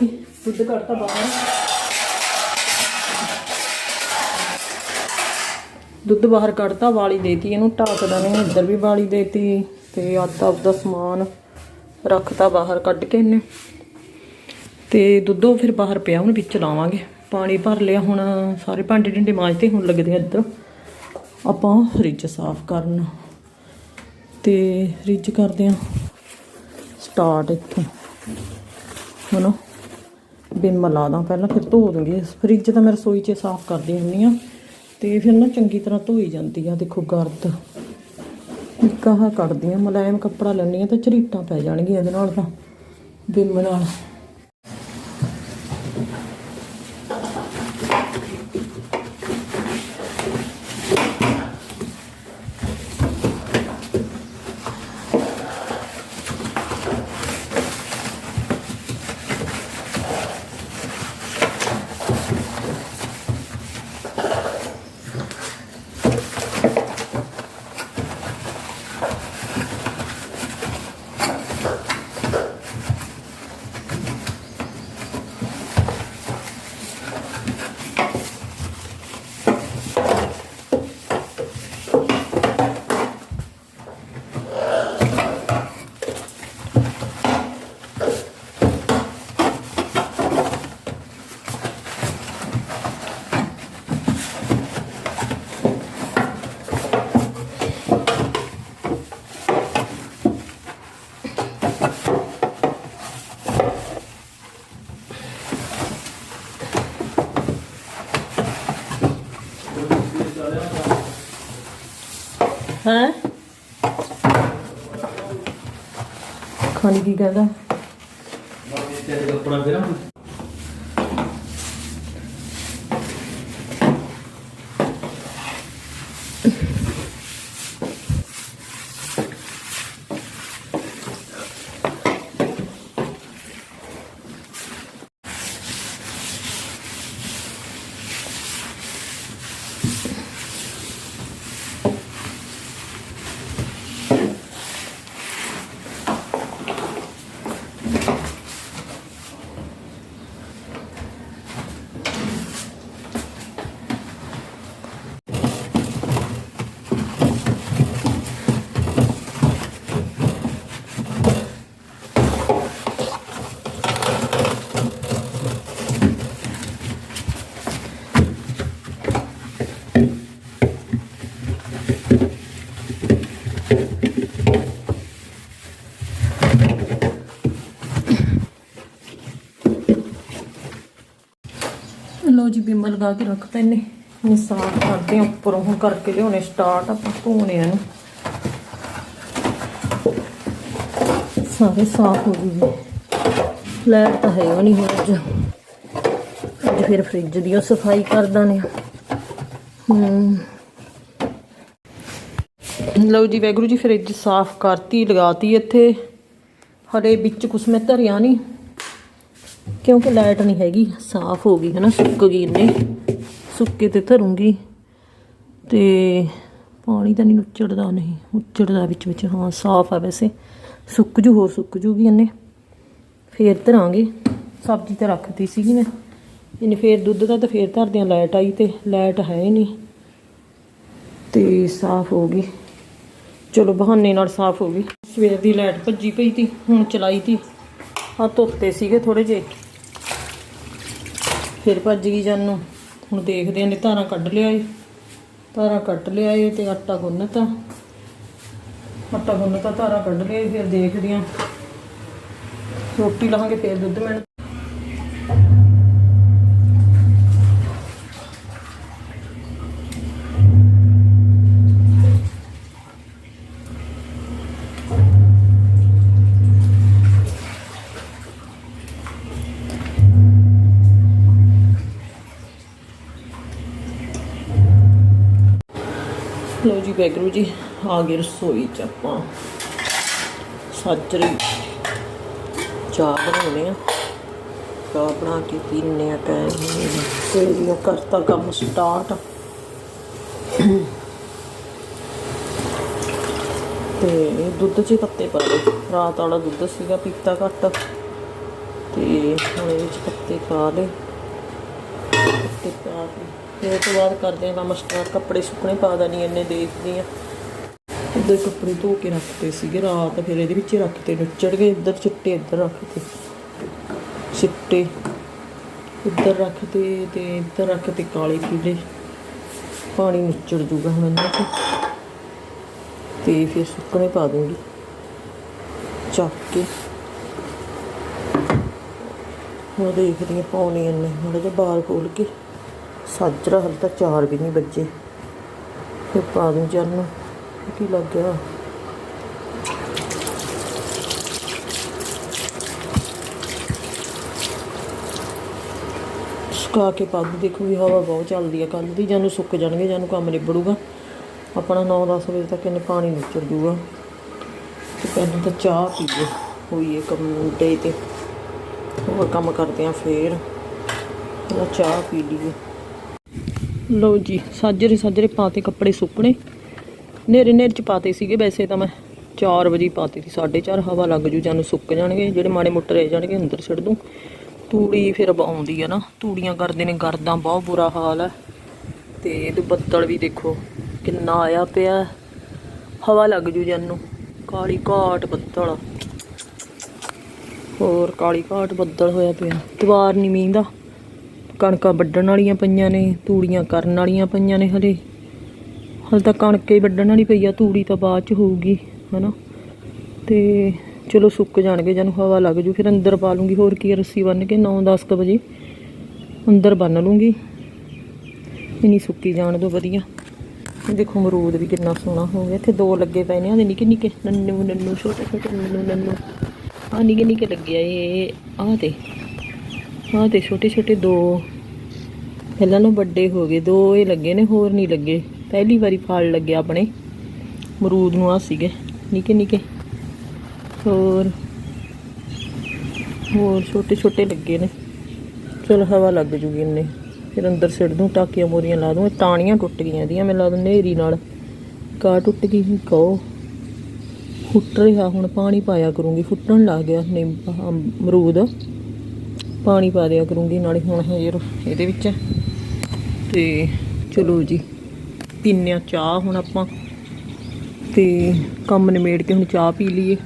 ਦੇਖੀ ਦੁੱਧ ਕੱਢਤਾ ਬਾਹਰ। ਦੁੱਧ ਬਾਹਰ ਕੱਢਤਾ, ਵਾਲੀ ਦੇਤੀ ਇਹਨੂੰ, ਢਾਕਦਾ ਦਵੇਂ ਇੱਧਰ ਵੀ ਵਾਲੀ ਦੇਤੀ ਤੇ ਆਦਾ ਉਹਦਾ ਸਮਾਨ ਰੱਖਤਾ ਬਾਹਰ ਕੱਢ ਕੇ ਇਹਨੇ। ਤੇ ਦੁੱਧੋ ਫਿਰ ਬਾਹਰ ਪਿਆ, ਹੁਣ ਵਿੱਚ ਲਾਵਾਂਗੇ। ਪਾਣੀ ਭਰ ਲਿਆ, ਹੁਣ ਸਾਰੇ ਭਾਂਡੇ ਢਿੰਡੇ ਮਾਂਜਦੇ ਹੁਣ ਲੱਗਦੇ ਆ ਇੱਧਰ। ਆਪਾਂ ਫ੍ਰਿਜ ਸਾਫ਼ ਕਰਨ। ਤੇ ਫ੍ਰਿਜ ਕਰਦੇ ਆ ਸਟਾਰਟ ਇੱਥੋਂ। ਹਨਾ? ਬਿੰਮ ਲਾ ਦਾਂ ਪਹਿਲਾਂ, ਫਿਰ ਧੋ ਦੂੰਗੀ ਫ੍ਰਿਜ ਤਾਂ ਮੈਂ ਰਸੋਈ 'ਚ ਸਾਫ਼ ਕਰਦੀ ਹੁੰਦੀ ਆ ਤੇ ਫਿਰ ਨਾ ਚੰਗੀ ਤਰ੍ਹਾਂ ਧੋਈ ਜਾਂਦੀ ਆ। ਦੇਖੋ ਗਰਦ। ਇੱਕ ਕਰਦੀ ਕੱਢਦੀ ਆ ਮੁਲਾਇਮ ਕੱਪੜਾ ਲੈਣੀ ਆ ਤਾਂ ਝਰੀਟਾਂ ਪੈ ਜਾਣਗੀਆਂ ਇਹਦੇ ਨਾਲ ਤਾਂ ਬਿੰਮ ਨਾਲ। ਹੈ? ਖਾਣੀ ਕੀ ਕਹਿੰਦਾ? ਕੱਪੜਾ ਫੇਰਾਂ ਲੋ ਜੀ ਕੇ ਰੱਖਤਾ ਇਹਨੇ ਹੁਣ ਕਰਦੇ ਉੱਪਰੋਂ ਹੁਣ ਕਰਕੇ ਲਿਆਉਣੇ ਸਟਾਰਟ ਆਪਾਂ ਧੋਣੇ ਇਹਨੂੰ। ਸਾਰੇ ਸਾਫ਼ ਹੋ ਗਏ ਜੀ। ਤਾਂ ਹੈ ਉਹ ਨਹੀਂ ਹੁਣ ਅੱਜ। ਅੱਜ ਫਿਰ ਫ੍ਰਿਜ ਦੀ ਉਹ ਸਫ਼ਾਈ ਕਰਦਾ ਨੇ ਹੂੰ। ਲਓ ਜੀ ਵੈਗਰੂ ਜੀ ਫ੍ਰਿਜ ਸਾਫ਼ ਕਰਤੀ, ਲਗਾਤੀ ਇੱਥੇ। ਹਰੇ ਵਿੱਚ ਕੁਛ ਮੈਂ ਧਰਿਆ ਨਹੀਂ ਕਿਉਂਕਿ ਲਾਈਟ ਨਹੀਂ ਹੈਗੀ, ਸਾਫ਼ ਹੋ ਗਈ ਹੈ ਨਾ ਸੁੱਕ ਗਈ ਇੰਨੇ। ਸੁੱਕੇ ਤੇ ਧਰੂੰਗੀ ਤੇ ਪਾਣੀ ਤਾਂ ਨਹੀਂ ਉੱਚੜਦਾ ਨਹੀਂ, ਉੱਚੜਦਾ ਵਿੱਚ ਵਿੱਚ, ਹਾਂ, ਸਾਫ਼ ਆ ਵੈਸੇ। ਸੁੱਕ ਜੂ, ਹੋਰ ਸੁੱਕ ਜੂਗੀ ਇਹਨੇ ਫੇਰ ਧਰਾਂਗੇ। ਸਬਜ਼ੀ ਤਾਂ ਰੱਖਤੀ ਸੀਗੀ ਮੈਂ। ਇਹਨੇ ਫੇਰ ਦੁੱਧ ਦਾ ਤਾਂ ਫੇਰ ਧਰਦਿਆਂ ਲਾਈਟ ਆਈ ਤੇ ਲਾਈਟ ਹੈ ਹੀ ਨਹੀਂ। ਤੇ ਸਾਫ਼ ਹੋ ਗਈ। ਚਲੋ, ਬਹਾਨੇ ਨਾਲ ਸਾਫ਼ ਹੋ ਗਈ। ਸਵੇਰ ਦੀ ਲਾਈਟ ਭੱਜੀ ਪਈ ਤੀ, ਹੁਣ ਚਲਾਈ ਤੀ। ਆ ਧੋਤੇ ਸੀਗੇ ਥੋੜੇ ਜਿਹੇ। ਫਿਰ ਭੱਜ ਗਈ ਜਾਨੂੰ। ਹੁਣ ਦੇਖਦੇ ਆਂ ਨੇ ਧਾਰਾਂ ਕੱਢ ਲਿਆ ਏ ਧਾਰਾਂ ਕੱਟ ਲਿਆ ਏ ਤੇ ਆਟਾ ਗੁੰਨਤਾ। ਆਟਾ ਗੁੰਨਤਾ, ਧਾਰਾਂ ਕੱਢ ਲਿਆਏ ਫਿਰ ਦੇਖਦੇ ਆਂ। ਰੋਟੀ ਲਾਵਾਂਗੇ, ਫਿਰ ਦੁੱਧ ਮੈਨ ਲੋ ਜੀ ਵੈਗਰੂ ਜੀ, ਆ ਗਏ ਰਸੋਈ ਚ ਆਪਾਂ। ਸਾਜਰੀ ਚਾਹ ਬਣਾਉਣੇ ਆ। ਚਾਹ ਬਣਾ ਕੇ ਪੀਣੇ ਆ, ਟਾਈਮ ਤੇ ਇਹ ਕਰਤਾ ਕੰਮ ਸਟਾਰਟ ਤੇ ਦੁੱਧ 'ਚ ਪੱਤੇ ਪਾ ਲਏ। ਰਾਤ ਵਾਲਾ ਦੁੱਧ ਸੀਗਾ, ਪੀਤਾ ਘੱਟ। ਤੇ ਹੁਣ ਇਹਦੇ ਵਿੱਚ ਪੱਤੇ ਪਾ ਲਏ। ਪੱਤੇ ਪਾ ਕੇ ਫਿਰ ਉਹ ਤੋਂ ਬਾਅਦ ਕਰਦੇ ਆ ਕੰਮ ਸਟਾਰਟ ਕੱਪੜੇ ਸੁੱਕਣੇ ਪਾ ਦੇਣੀ ਇੰਨੇ ਦੇਖਦੀ ਆ ਇੱਧਰ ਕੱਪੜੇ ਧੋ ਕੇ ਰੱਖਤੇ ਸੀਗੇ, ਰਾਤ ਫਿਰ ਇਹਦੇ ਵਿੱਚ ਹੀ ਰੱਖਤੇ ਨੁੱਚੜ ਗਏ ਇੱਧਰ, ਚਿੱਟੇ ਇੱਧਰ ਰੱਖਤੇ। ਚਿੱਟੇ ਇੱਧਰ ਰੱਖਤੇ ਤੇ ਇੱਧਰ ਰੱਖਤੇ ਕਾਲੇ ਪੀਲੇ ਪਾਣੀ ਨੁੱਚੜ ਜੂਗਾ ਹੁਣ ਇਹਨਾਂ 'ਚ। ਤੇ ਫਿਰ ਸੁੱਕਣੇ ਪਾ ਦੂੰਗੀ। ਚੱਕ ਕੇ। ਹੁਣ ਦੇਖਦੀ ਹਾਂ ਪਾਉਣੀ ਇੰਨੇ, ਮਾੜਾ ਜਿਹਾ ਬਾਹਰ ਖੋਲ ਕੇ। ਸਾਜਰਾ ਹਲ ਤਾਂ ਚਾਰ ਵੀ ਨਹੀਂ ਵੱਜੇ। ਫਿਰ ਪਾ ਦੂੰ ਜਨ ਕੀ ਲੱਗ ਗਿਆ? ਸੁਕਾ ਕੇ ਪਾ ਦੂੰ। ਦੇਖੋ ਵੀ ਹਵਾ ਬਹੁਤ ਚੱਲਦੀ ਆ। ਕੱਲ ਦੀ ਜਾਨੂੰ ਸੁੱਕ ਜਾਣਗੇ, ਜਾਨੂੰ ਕੰਮ ਨਿਬੜੂਗਾ। ਆਪਣਾ 9-10 ਵਜੇ ਤੱਕ ਇਹਨੇ ਪਾਣੀ ਨਿਚੜ ਜੂਗਾ। ਤੇ ਪਹਿਲਾਂ ਤਾਂ ਚਾਹ ਪੀਏ ਹੋਈਏ ਕੰਮ ਡੇ ਤੇ। ਹੋਰ ਕੰਮ ਕਰਦੇ ਆ ਫੇਰ। ਚਾਹ ਪੀ ਲਈਏ। ਲਓ ਜੀ, ਸਾਜਰੇ ਸਾਜਰੇ ਪਾਤੇ ਕੱਪੜੇ ਸੁੱਕਣੇ। ਨੇਰੇ ਨੇਰੇ ਚ ਪਾਤੇ ਸੀਗੇ ਵੈਸੇ ਤਾਂ ਮੈਂ। 4 ਵਜੇ ਪਾਤੇ ਸੀ 4:30 ਹਵਾ ਲੱਗ ਜੂ, ਜਾਨੂੰ ਸੁੱਕ ਜਾਣਗੇ, ਜਿਹੜੇ ਮਾੜੇ ਮੋਟੇ ਰਹਿ ਜਾਣਗੇ, ਅੰਦਰ ਛੱਡ ਦੂੰ। ਤੂੜੀ ਫਿਰ ਆਉਂਦੀ ਆ ਨਾ, ਤੂੜੀਆਂ ਕਰਦੇ ਨੇ ਗਰਦਾਂ, ਬਹੁਤ ਬੁਰਾ ਹਾਲ ਹੈ ਤੇ ਇਹਦੇ ਬੱਦਲ ਵੀ ਦੇਖੋ, ਕਿੰਨਾ ਆਇਆ ਪਿਆ। ਹਵਾ ਲੱਗ ਜੂ ਜਾਨੂੰ, ਕਾਲੀ ਘਾਟ ਬੱਦਲ। ਹੋਰ ਕਾਲੀ ਘਾਟ ਬੱਦਲ ਹੋਇਆ ਪਿਆ, ਦੀਵਾਰ ਨਹੀਂ ਮੀਂਹ ਦਾ। ਕਣਕਾਂ ਵੱਢਣ ਵਾਲੀਆਂ ਪਈਆਂ ਨੇ, ਤੂੜੀਆਂ ਕਰਨ ਵਾਲੀਆਂ ਪਈਆਂ ਨੇ ਹਲੇ। ਹਲ ਤਾਂ ਕਣਕ ਹੀ ਵੱਢਣ ਵਾਲੀ ਪਈ ਆ, ਤੂੜੀ ਤਾਂ ਬਾਅਦ ਚ ਹੋਊਗੀ, ਹਨਾ। ਤੇ ਚਲੋ ਸੁੱਕ ਜਾਣਗੇ ਜਨ ਹਵਾ ਲੱਗ ਜੂ, ਫਿਰ ਅੰਦਰ ਪਾ ਲੂੰਗੀ। ਹੋਰ ਕੀ ਰੱਸੀ ਬੰਨ ਕੇ 9-10 ਕੁ ਵਜੇ ਅੰਦਰ ਬੰਨ ਲੂੰਗੀ। ਇਨੀ ਸੁੱਕੀ ਜਾਣ ਦੋ ਵਧੀਆ। ਦੇਖੋ ਮਰੂਦ ਵੀ ਕਿੰਨਾ ਸੋਹਣਾ ਹੋ ਗਿਆ। ਇੱਥੇ ਦੋ ਲੱਗੇ ਪਏ ਨੇ ਆ ਨਿੱਕੇ ਨਿੱਕੇ, ਨੰਨੂ ਨੰਨੂ, ਛੋਟੇ ਛੋਟੇ, ਨੰਨੂ ਨੰਨੂ। ਆ ਨਿੱਕੇ ਨਿੱਕੇ ਲੱਗਿਆ ਆ ਇਹ ਆ ਤੇ। ਹਾਂ ਤੇ ਛੋਟੇ ਛੋਟੇ ਦੋ। ਪਹਿਲਾਂ ਨੂੰ ਵੱਡੇ ਹੋ ਗਏ। ਦੋ ਇਹ ਲੱਗੇ ਨੇ, ਹੋਰ ਨਹੀਂ ਲੱਗੇ। ਪਹਿਲੀ ਵਾਰੀ ਫਲ ਲੱਗਿਆ ਆਪਣੇ। ਮਰੂਦ ਨੂੰ ਆ ਸੀਗੇ। ਨਿੱਕੇ ਨਿੱਕੇ। ਹੋਰ। ਹੋਰ ਛੋਟੇ ਛੋਟੇ ਲੱਗੇ ਨੇ। ਚਲ ਹਵਾ ਲੱਗ ਜੂਗੀ ਇੰਨੇ। ਫਿਰ ਅੰਦਰ ਸਿੱਟ ਦੂੰ, ਟਾਕੀਆਂ ਮੋਰੀਆਂ ਲਾ ਦੂੰ। ਇਹ ਟਾਣੀਆਂ ਟੁੱਟ ਗਈਆਂ ਦੀਆਂ ਮੈਂ ਲਾ ਦੂੰ ਨੇਰੀ ਨਾਲ। ਕਾ ਟੁੱਟ ਗਈ ਸੀ, ਕਹੋ। ਫੁੱਟ ਰਿਹਾ, ਹੁਣ ਪਾਣੀ ਪਾਇਆ ਕਰੂੰਗੀ। ਫੁੱਟਣ ਲੱਗ ਗਿਆ ਨਿੰਮ, ਆਹ ਅਮਰੂਦ। ਪਾਣੀ ਪਾ ਦਿਆ ਕਰੂੰਗੀ, ਨਾਲੇ ਹੁਣ ਹੇਰ ਇਹਦੇ ਵਿੱਚ ਤੇ ਚਲੋ ਜੀ ਪੀਨੇ ਆ ਚਾਹ ਹੁਣ ਆਪਾਂ। ਤੇ ਕੰਮ ਨਿਮੇੜ ਕੇ ਹੁਣ ਚਾਹ ਪੀ ਲਈਏ।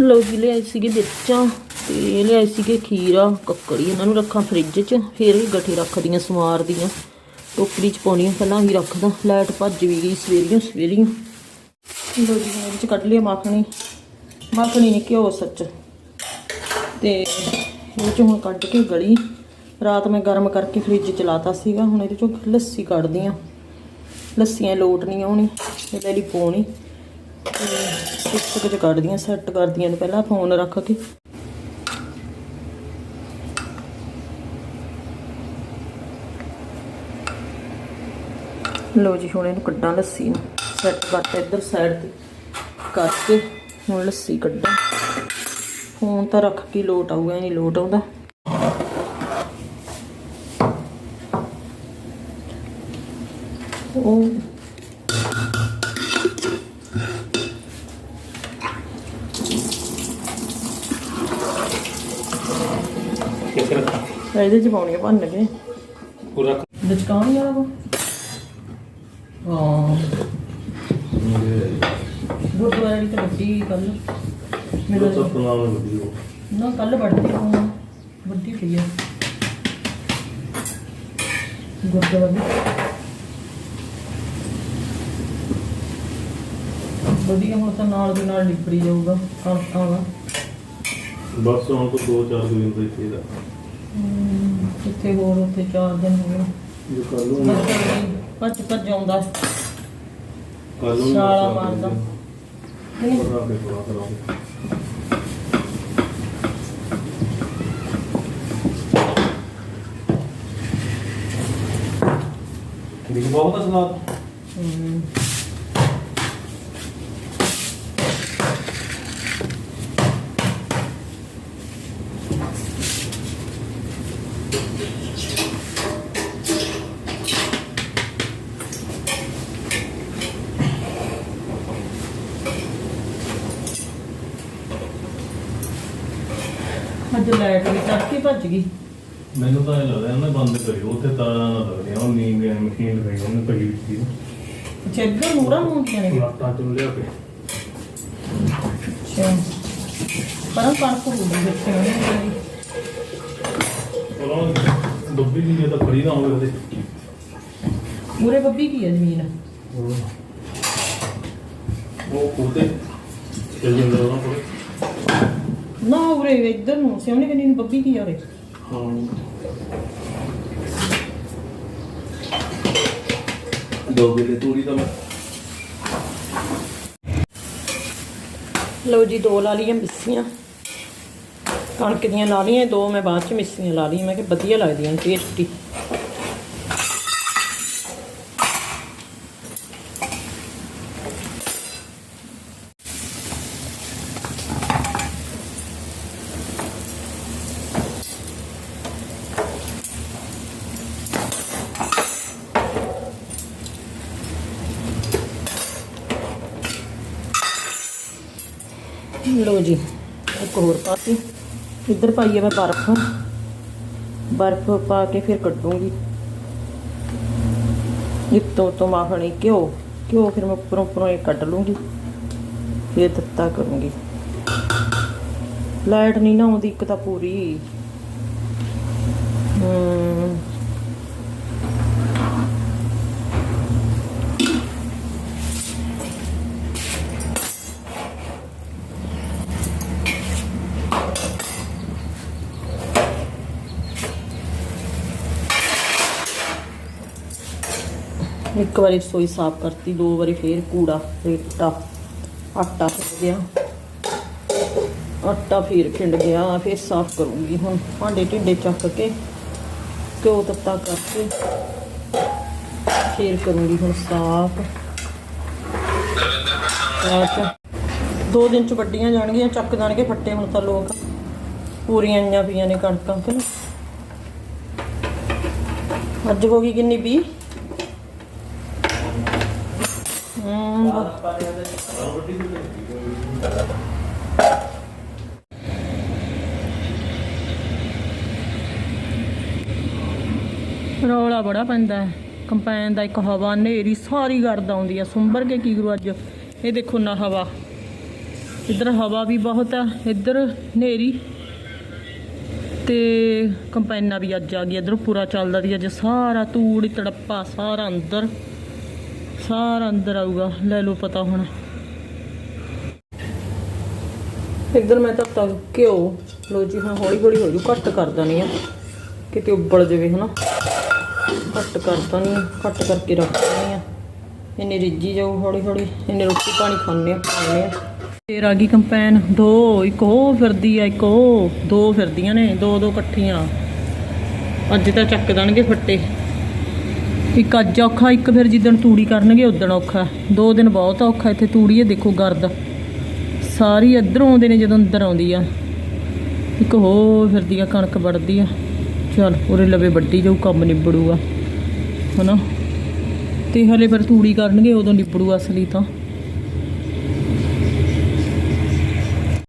ਲੋ ਜੀ, ਲਿਆਏ ਸੀਗੇ ਮਿਰਚਾਂ ਤੇ ਲਿਆਏ ਸੀਗੇ ਖੀਰਾ, ਕੱਕੜੀ ਇਹਨਾਂ ਨੂੰ ਰੱਖਾਂ ਫ੍ਰਿਜ 'ਚ। ਫਿਰ ਇਹ ਗੱਠੇ ਰੱਖਦੀਆਂ ਸਮਾਰਦੀਆਂ ਟੋਕਰੀ 'ਚ ਪਾਉਣੀਆਂ, ਪਹਿਲਾਂ ਹੀ ਰੱਖਦਾ। ਲਾਈਟ ਭੱਜ ਵੀ ਗਈ ਸਵੇਰੀਆਂ ਸਵੇਰੀਆਂ ਲੋ ਜੀ ਇਹਦੇ 'ਚ ਕੱਢ ਲਿਆ ਮੱਖਣੀ। ਮੱਖਣੀ ਨਹੀਂ ਘਿਓ ਸੱਚ। ਤੇ ਇਹ 'ਚ ਹੁਣ ਕੱਢ ਕੇ ਗਲੀ। ਰਾਤ ਮੈਂ ਗਰਮ ਕਰਕੇ ਫ੍ਰਿਜ 'ਚ ਲਾਤਾ ਸੀਗਾ। ਹੁਣ ਇਹਦੇ 'ਚੋਂ ਲੱਸੀ ਕੱਢਦੀ ਆ। ਲੱਸੀਆਂ ਲੋਟ ਨਹੀਂ ਆਉਣੀ ਇਹਦੇ ਲਈ ਪਾਉਣੀ ਇੱਕ ਕੁਝ ਕੱਢਦੀਆਂ ਸੈੱਟ ਕਰਦੀਆਂ ਨੇ ਪਹਿਲਾਂ, ਫੋਨ ਰੱਖ ਕੇ। ਲੋ ਜੀ, ਹੁਣ ਇਹਨੂੰ ਕੱਢਾਂ ਲੱਸੀ ਨੂੰ। ਸੈੱਟ ਕਰਤਾ ਇੱਧਰ ਸਾਈਡ ਤੇ। ਕਰਕੇ ਹੁਣ ਲੱਸੀ ਕੱਢਾਂ। ਫੋਨ ਤਾਂ ਰੱਖ ਕੇ ਲੋਟ ਆਊਗਾ ਨਹੀਂ ਲੋਟ ਆਉਂਦਾ। ਇਹਦੇ ਚ ਪਾਉਣੀਆਂ ਭੰਨ ਕੇ। ਪੂਰਾ ਲਚਕਾਉਣੀ ਵਾਲਾ ਕੋ ਹਾਂ। ਗੁਰਦੁਆਰੇ ਦੀ ਤਾਂ ਵੱਡੀ ਕੱਲ ਮੇਰਾ ਮੈਨੂੰ ਸਭ ਤੋਂ ਨਾਮ ਵੀਡੀਓ ਨਾ ਕੱਲ ਵੱਡੀ ਹੋਂ ਵੱਡੀ ਪਈ ਆ। ਗੁਰਦੁਆਰੇ ਦੀ। ਵਧੀਆ ਹੁਣ ਤਾਂ ਨਾਲ ਦੀ ਨਾਲ ਨਿਪੜੀ ਜਾਊਗਾ। ਕਣਕਾਂ ਦਾ ਬਸ ਹੁਣ ਤੋਂ 2-4 ਦਿਨ ਦਾ ਹੀ ਹਮ, ਕਿੱਥੇ ਹੋਰ ਉੱਥੇ ਚਾਰ ਦਿਨ ਹੋ ਗਏ। ਜੋ ਕਰ ਲੂੰਗਾ ਭੱਜ ਭੱਜ ਆਉਂਦਾ। ਕਰ ਲੂੰਗਾ ਛਾਲਾ ਮਾਰਦਾ। ਨਹੀਂ। ਬੜਾ ਕੇ ਬੜਾ ਕਰਾਂਗੇ ਦੇਖ ਬਹੁਤ ਸਲਾਦ। ਹਮ। ਅੱਜ ਤੜਕੇ ਭੱਜ ਗਈ। ਮੈਨੂੰ ਤਾਂ ਇਹ ਲੱਗਦਾ ਇਹਨੇ ਬੰਦ ਕਰਿਓ ਉੱਥੇ ਤਾਰਾਂ ਨਾ ਲੱਗਦੀਆਂ ਉਹ ਨੀਂਦ ਐ ਮਸ਼ੀਨ ਲਗਾਈ ਉਹਨੇ ਪਈ ਹੋਈ ਸੀ। ਅੱਛਾ ਇੱਧਰ ਮੂਰਾ ਹੁੰਦੀਆਂ ਨੇ। ਲਾਟਾਂ ਚੋਂ ਲਿਆ ਕੇ। ਅੱਛਾ। ਪਰ ਕਣਕ ਹੋ ਗਈ ਬੱਚੇ ਨੇ ਉਹਨਾਂ ਡੁੱਬੀ ਗਈ ਹੈ ਤਾਂ ਖੜੀ ਨਾ ਹੋਵੇ ਉਹਦੇ। ਮੂਰੇ ਬੱਬੀ ਕੀ ਹੈ ਜ਼ਮੀਨ? ਉਹ ਉਹਦੇ ਚੱਲ ਜਾਂਦਾ ਉਹਨਾਂ ਕੋਲ। ਨਾ ਉਰੇ ਇੱਧਰ ਨੂੰ ਸਿਆਣੇ ਕਨੀ ਨੂੰ ਬੱਬੀ ਕੀ ਆ ਉਰੇ? ਹਾਂ। ਦੋ ਵੇਲੇ ਤੂੜੀ ਤਾਂ ਮੈਂ ਲਓ ਜੀ ਦੋ ਲਾ ਲਈਆਂ ਮਿੱਸੀਆਂ। ਕਣਕ ਦੀਆਂ ਲਾ ਲਈਆਂ ਦੋ ਮੈਂ ਬਾਅਦ ਚ ਮਿੱਸੀਆਂ ਲਾ ਲਈਆਂ। ਮੈਂ ਕਿ ਵਧੀਆ ਲੱਗਦੀਆਂ ਟੇਸਟੀ ਲਓ ਜੀ, ਇੱਕ ਹੋਰ ਪਾਤੀ। ਇੱਧਰ ਪਾਈ ਮੈਂ ਬਰਫ਼। ਬਰਫ਼ ਪਾ ਕੇ ਫਿਰ ਕੱਢੂੰਗੀ। ਇੱਤੋਂ ਤੋਂ ਮਾਖਣੀ ਘਿਓ। ਘਿਓ ਫਿਰ ਮੈਂ ਉੱਪਰੋਂ ਉੱਪਰੋਂ ਇਹ ਕੱਢ ਲੂੰਗੀ। ਫਿਰ ਦਿੱਤਾ ਕਰੂੰਗੀ। ਲਾਈਟ ਨਹੀਂ ਨਾ ਆਉਂਦੀ, ਇੱਕ ਤਾਂ ਪੂਰੀ। ਹਮ ਇੱਕ ਵਾਰੀ ਰਸੋਈ ਸਾਫ਼ ਕਰਤੀ, ਦੋ ਵਾਰੀ ਫੇਰ ਕੂੜਾ ਰੇਟਾ ਆਟਾ। ਫਿਰ ਗਿਆ। ਆਟਾ ਫੇਰ ਖਿੰਡ ਗਿਆ, ਫੇਰ ਸਾਫ਼ ਕਰੂੰਗੀ ਹੁਣ। ਭਾਂਡੇ ਢਿੱਡੇ ਚੱਕ ਕੇ, ਘਿਓ ਤੱਤਾ ਕਰਕੇ, ਫੇਰ ਕਰੂੰਗੀ ਹੁਣ ਸਾਫ਼। ਅੱਛਾ ਦੋ ਦਿਨ ਚ ਵੱਡੀਆਂ ਜਾਣਗੀਆਂ, ਚੱਕ ਜਾਣਗੇ ਫੱਟੇ ਹੁਣ ਤਾਂ ਲੋਕ। ਪੂਰੀਆਂ ਆਈਆਂ ਪਈਆਂ ਨੇ ਕਣਕਾਂ, ਕਿ ਅੱਜ ਹੋ ਗਈ ਕਿੰਨੀ 20 ਰੌਲਾ ਬੜਾ ਪੈਂਦਾ ਹੈ। ਕੰਪੈਨ ਦਾ ਇੱਕ ਹਵਾ ਹਨੇਰੀ ਸਾਰੀ ਗਰਦ ਆਉਂਦੀ ਆ ਸੁੰਬਰ ਕੇ ਕੀ ਕਰੂ ਅੱਜ? ਇਹ ਦੇਖੋ ਨਾ ਹਵਾ। ਇੱਧਰ ਹਵਾ ਵੀ ਬਹੁਤ ਆ ਇੱਧਰ ਹਨੇਰੀ। ਤੇ ਕੰਪੈਨਾ ਵੀ ਅੱਜ ਆ ਗਈ ਇੱਧਰ ਪੂਰਾ ਚੱਲਦਾ ਦੀ ਅੱਜ। ਸਾਰਾ ਤੂੜੀ ਤੜੱਪਾ, ਸਾਰਾ ਅੰਦਰ। ਸਾਰਾ ਅੰਦਰ ਆਊਗਾ। ਲੈ ਲਓ ਪਤਾ ਹੁਣ। ਇੱਧਰ ਮੈਂ ਤਾਂ ਘਿਓ। ਲੋ ਜੀ ਹੁਣ ਹੌਲੀ ਹੌਲੀ ਹੋ ਜੂ। ਘੱਟ ਕਰ ਦਣੀ ਆ। ਕਿਤੇ ਉੱਬਲ ਜਵੇ, ਹਨਾ। ਘੱਟ ਕਰ ਦਣੀ ਘੱਟ ਕਰਕੇ ਰੱਖ ਦਣੀ ਆ। ਇਹਨੇ ਰਿੱਝੀ ਜਾਊ ਹੌਲੀ ਹੌਲੀ ਇਹਨੇ ਰੋਟੀ ਪਾਣੀ ਖਾਣੇ ਆ ਖਾਣੇ ਆ। ਫੇਰ ਆ ਗਈ ਕੰਪੈਨ। ਦੋ, ਇੱਕ ਉਹ ਫਿਰਦੀ ਆ, ਇੱਕ ਉਹ। ਦੋ ਫਿਰਦੀਆਂ ਨੇ ਦੋ ਦੋ ਇਕੱਠੀਆਂ। ਅੱਜ ਤਾਂ ਚੱਕ ਦੇਣਗੇ ਫੱਟੇ। ਇੱਕ ਅੱਜ ਔਖਾ, ਇੱਕ ਫਿਰ ਜਿੱਦਣ ਤੂੜੀ ਕਰਨਗੇ, ਉਦਣ ਔਖਾ। ਦੋ ਦਿਨ ਬਹੁਤ ਔਖਾ, ਇੱਥੇ ਤੂੜੀ ਇਹ ਦੇਖੋ ਗਰਦ। ਸਾਰੀ ਇੱਧਰੋਂ ਆਉਂਦੇ ਨੇ, ਜਦੋਂ ਅੰਦਰ ਆਉਂਦੀ ਆ। ਇੱਕ ਹੋ ਫਿਰਦੀ ਆ, ਕਣਕ ਵੜਦੀ ਆ। ਚਲ, ਉਰੇ ਲਵੇ ਵੱਡੀ ਜਾਊ, ਕੰਮ ਨਿਬੜੂਗਾ। ਹਨਾ? ਤੇ ਹਲੇ ਫਿਰ ਤੂੜੀ ਕਰਨਗੇ, ਉਦੋਂ ਨਿਬੜੂ ਅਸਲੀ ਤਾਂ।